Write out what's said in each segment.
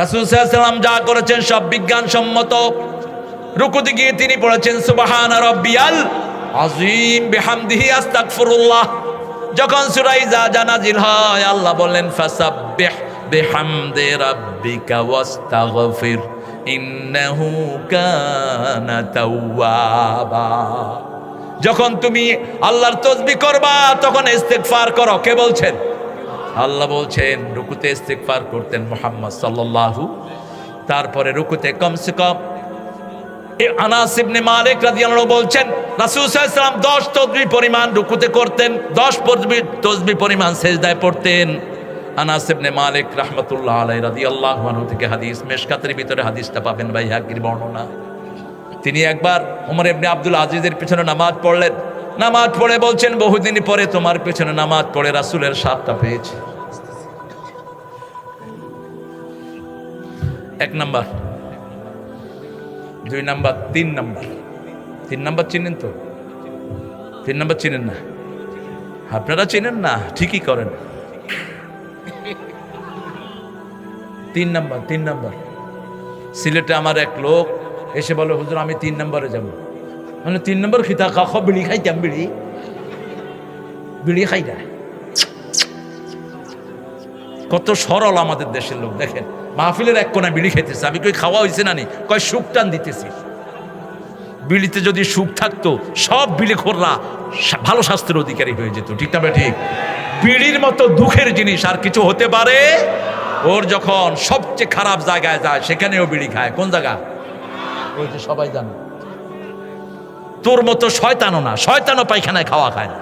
রাসুল সাল্লাম যা করেছেন সব বিজ্ঞানসম্মত। রুকুতে গিয়ে তিনি পড়েছেন, সুবাহান রব্বিয়াল আজিম বিহামদিহি আস্তাগফিরুল্লাহ। যখন সূরা ইজা নাজিল হয়, আল্লাহ বললেন, ফাসাব্বিহ বিহামদি রাব্বিকা ওয়াস্তাগফির, ইন্নাহু কানা তাওয়াবা। যখন তুমি আল্লাহর তসবি করবা, তখন ইস্তেগফার করো। কে বলছেন? আল্লাহ বলছেন, রুকুতে ইস্তেগফার করতেন মোহাম্মদ সাল্লাল্লাহু, তারপরে রুকুতে কমসে কম আনাস ইবনে বলছেন, রাসূল সাল্লাল্লাহু আলাইহি সাল্লাম 10 তসবিহ পরিমাণ রুকুতে করতেন 10 তসবিহ তসবিহ পরিমাণ পড়তেন। থেকে হাদিস, মেশকাতের ভিতরে বর্ণনা। তিনি একবার আব্দুল আজিজের পিছনে নামাজ পড়লেন নামাজ পড়ে বলছেন, বহুদিন পরে তোমার পেছনে নামাজ পড়ে রাসুলের সাতটা পেয়েছে। এক নাম্বার। দুই নাম্বার, তিন নাম্বার। তিন নাম্বার চিনেন তো? তিন নাম্বার চিনেন না? আপনারা চিনেন না? ঠিকই করেন। তিন নাম্বার তিন নাম্বার। সিলেটে আমার এক লোক এসে বলে, হুজুর, আমি তিন নম্বরে যাব। মানে তিন নম্বর খিতা খা, খ, বিড়ি খাইতাম বিড়ি। বিড়ি খাইতা কত সরল আমাদের দেশের লোক, দেখেন। মাহফিলের এক কোনা বিড়ি খাইতেছে। আমি কই খাওয়া হয়েছে না নি? কয় সুখ টান দিতেছি। বিড়িতে যদি সুখ থাকতো, সব বিড়ি খোররা ভালো স্বাস্থ্যের অধিকারী হয়ে যেত। ঠিক না ঠিক বিড়ির মতো দুঃখের জিনিস আর কিছু হতে পারে? ওর যখন সবচেয়ে খারাপ জায়গায় যায়, সেখানেও বিড়ি খায়। কোন জায়গা? ওই যে সবাই জানে। তোর মতো শয়তানও না, শয়তানও পায়খানায় খাওয়া খায় না।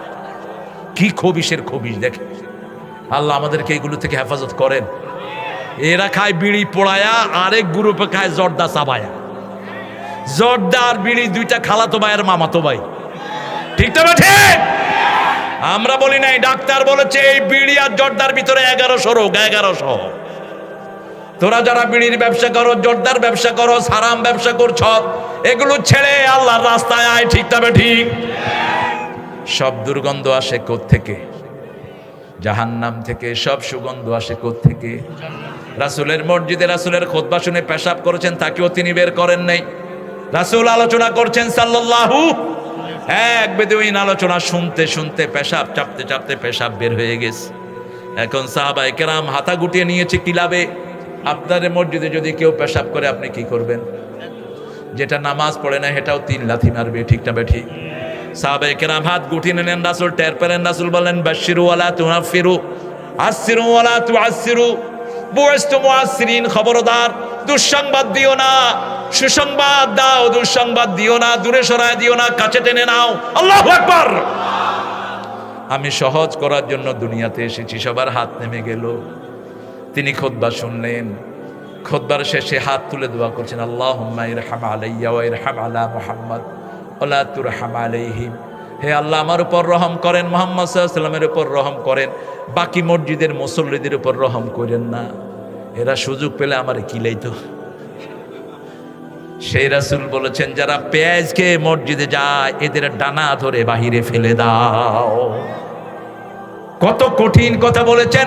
কি খবিসের খবিস দেখে। আল্লাহ আমাদেরকে এইগুলো থেকে হেফাজত করেন। এরা খায় বিড়ি পোড়ায়া, আরেক গ্রুপে খায় জর্দা চাবায়া। জর্দা আর বিড়ি দুইটা খালাতো ভাইয়ের মামাতো ভাই। ঠিক তো ঠিক? আমরা বলি নাই, ডাক্তার বলেছে এই বিড়ি আর জর্দার ভিতরে এগারোশো রোগ, এগারোশো। তোরা যারা বিড়ির ব্যবসা করো, জোরদার ব্যবসা করো, সারাম ব্যবসা করছ, এগুলো ছেড়ে আল্লাহর রাস্তায় আয়, ঠিক তবে ঠিক সব দুর্গন্ধ আসে থেকে জাহান্নাম থেকে সব সুগন্ধ আসে থেকে রাসুলের মসজিদে রাসুলের খোদবা শুনে পেশাব করেছেন, তাকেও তিনি বের করেন নাই। রাসুল আলোচনা করছেন সাল্লাল্লাহু, এক বেদুইন আলোচনা শুনতে শুনতে পেশাব চাপতে চাপতে পেশাব বের হয়ে গেছে। এখন সাহাবাই কেরাম হাতা গুটিয়ে নিয়েছে কিলাবে? আপনার মসজিদে যদি কেউ পেশাব করে, আপনি কি করবেন? যেটা নামাজ পড়ে না, সেটাও তিন লাথি মারবে ঠিকটা বে ঠিক সাহাবাই কেরাম হাত গুটিয়ে নিলেন রাসুল, টের পেলেন রাসুল, বললেন বাশিরু ওয়ালা তুনাফিরু আসিরু ওয়ালা তু আসিরু খবরদার, দুঃসংবাদ দিও না, সুসংবাদ দাও, দুঃসংবাদ দিও না, দূরে সরায় দিও না, কাছে টেনে নাও, আল্লাহু আকবার! আমি সহজ করার জন্য দুনিয়াতে এসেছি, সবার হাত নেমে গেল। তিনি খোদবা শুনলেন। খোদবার শেষে হাত তুলে দোয়া করছেন আল্লাহ ইরহাম আলাইয়া ইরহাম আলা মুহাম্মদ ওলা তুরহাম আলাইহিম হে আল্লাহ, আমার উপর রহম করেন, মোহাম্মদ সাল্লামের উপর রহম করেন। বাকি মসজিদের মুসল্লিদের উপর রহম করেন না। এরা সুযোগ পেলে আমার কিলাইতো সেই রাসুল বলেছেন, যারা পেঁয়াজ খেয়ে মসজিদে যায়, এদের ডানা ধরে বাহিরে ফেলে দাও। কত কঠিন কথা বলেছেন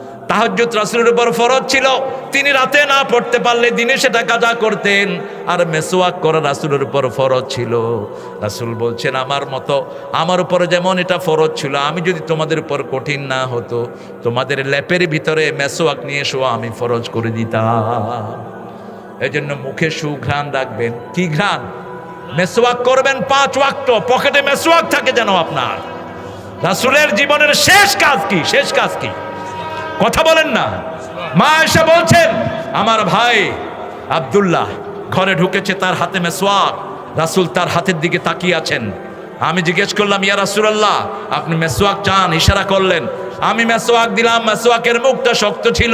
তাহাজ্জুদ রাসূলের উপর ফরজ ছিল। তিনি রাতে না পড়তে পারলে দিনে সেটা কাজা করতেন। আর মেসওয়াক করা রাসূলের উপর ফরজ ছিল। রাসূল বলছেন, আমার মতো, আমার উপর যেমন এটা ফরজ ছিল, আমি যদি তোমাদের উপর কঠিন না হতো, তোমাদের ল্যাপের ভিতরে মেসওয়াক নিয়ে শোয়া আমি ফরজ করে দিতাম। এই জন্য মুখে সুঘ্রাণ রাখবেন। কি ঘ্রাণ? মেসওয়াক করবেন পাঁচ ওয়াক্ত, পকেটে মেসওয়াক থাকে যেন আপনার। রাসূলের জীবনের শেষ কাজ কি? শেষ কাজ কি? কথা বলেন না। মা এসে বলছেন, আমার ভাই আব্দুল্লাহ ঘরে ঢুকেছে, তার হাতে মেসোয়াক রাসুল তার হাতের দিকে তাকিয়ে আছেন। আমি জিজ্ঞেস করলাম, ইয়া রাসুলাল্লাহ, আপনি মেসোয়াক চান? ইশারা করলেন। আমি মেসোয়াক দিলাম মেসোয়াকের মুখটা শক্ত ছিল।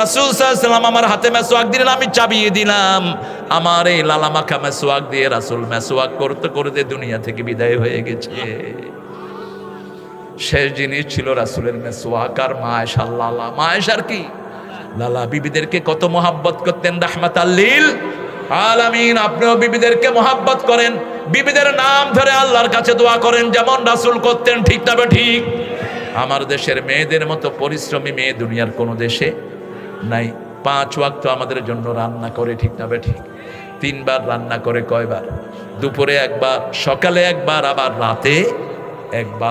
রাসুল সাল্লাম আমার হাতে মেসোয়াক দিলেন, আমি চাবিয়ে দিলাম। আমার এই লালামাখা মেসোয়াক দিয়ে রাসুল মেসোয়াক করতে করতে দুনিয়া থেকে বিদায় হয়ে গেছে। শেষ জিনিস ছিল রাসুলের মেসোয়াক আর মায়েশাল্লাহ মায়েশার কি? লালা, বিবিদেরকে কত মোহাব্বত করতেন রাহমাত আল্লিল আলামিন, আপনিও বিবিদেরকে মোহাব্বত করেন। বিবিদের নাম ধরে আল্লাহর কাছে দোয়া করেন, যেমন রাসুল করতেন, ঠিক তবে ঠিক? আমার দেশের মেয়েদের মতো পরিশ্রমী মেয়ে দুনিয়ার কোনো দেশে নাই। পাঁচ ওয়াক্ত আমাদের জন্য রান্না করে, ঠিক তবে ঠিক? তিনবার রান্না করে কয়বার? দুপুরে একবার, সকালে একবার, আবার রাতে একবার।